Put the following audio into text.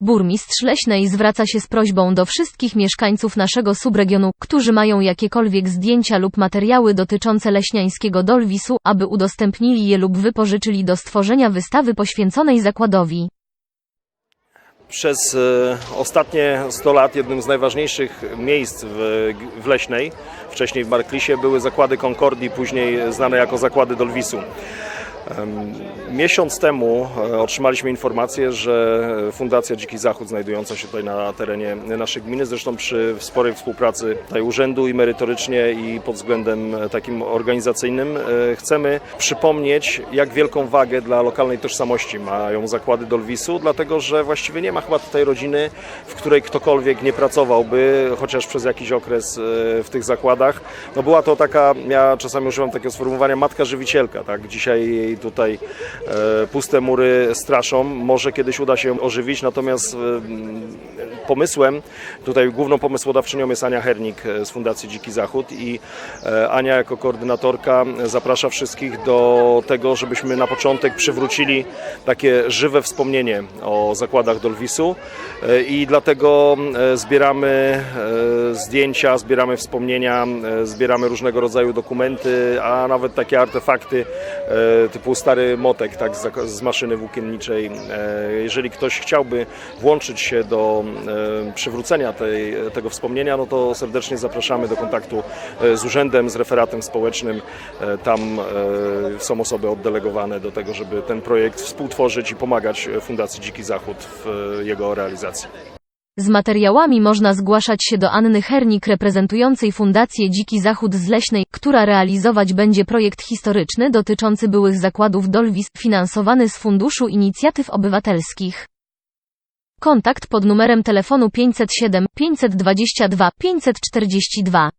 Burmistrz Leśnej zwraca się z prośbą do wszystkich mieszkańców naszego subregionu, którzy mają jakiekolwiek zdjęcia lub materiały dotyczące leśniańskiego Dolwisu, aby udostępnili je lub wypożyczyli do stworzenia wystawy poświęconej zakładowi. Przez e, ostatnie 100 lat jednym z najważniejszych miejsc w, w Leśnej, wcześniej w Marklisie, były zakłady Concordii, później znane jako zakłady Dolwisu. Miesiąc temu e, otrzymaliśmy informację, że Fundacja Dziki Zachód, znajdująca się tutaj na terenie naszej gminy, zresztą przy sporej współpracy tutaj urzędu i merytorycznie i pod względem e, takim organizacyjnym, e, chcemy przypomnieć, jak wielką wagę dla lokalnej tożsamości mają zakłady Dolwisu, dlatego że właściwie nie ma chyba tutaj rodziny, w której ktokolwiek nie pracowałby, chociaż przez jakiś okres w tych zakładach. No była to taka, ja czasami używam takiego sformułowania, matka żywicielka, tak? Dzisiaj tutaj e, puste mury straszą, może kiedyś uda się ożywić, natomiast e, pomysłem, tutaj główną pomysłodawczynią jest Ania Hernik e, z Fundacji Dziki Zachód i Ania jako koordynatorka zaprasza wszystkich do tego, żebyśmy na początek przywrócili takie żywe wspomnienie o zakładach Dolwisu i dlatego zbieramy zdjęcia, zbieramy wspomnienia, zbieramy różnego rodzaju dokumenty, a nawet takie artefakty typu stary motek tak, z, z maszyny włókienniczej. E, Jeżeli ktoś chciałby włączyć się do e, przywrócenia tej, tego wspomnienia, no to serdecznie zapraszamy do kontaktu e, z urzędem, z referatem społecznym. Tam są osoby oddelegowane do tego, żeby ten projekt współtworzyć i pomagać Fundacji Dziki Zachód w jego realizacji. Z materiałami można zgłaszać się do Anny Hernik reprezentującej Fundację Dziki Zachód z Leśnej, która realizować będzie projekt historyczny dotyczący byłych zakładów Dolwis, finansowany z Funduszu Inicjatyw Obywatelskich. Kontakt pod numerem telefonu 507 522 542.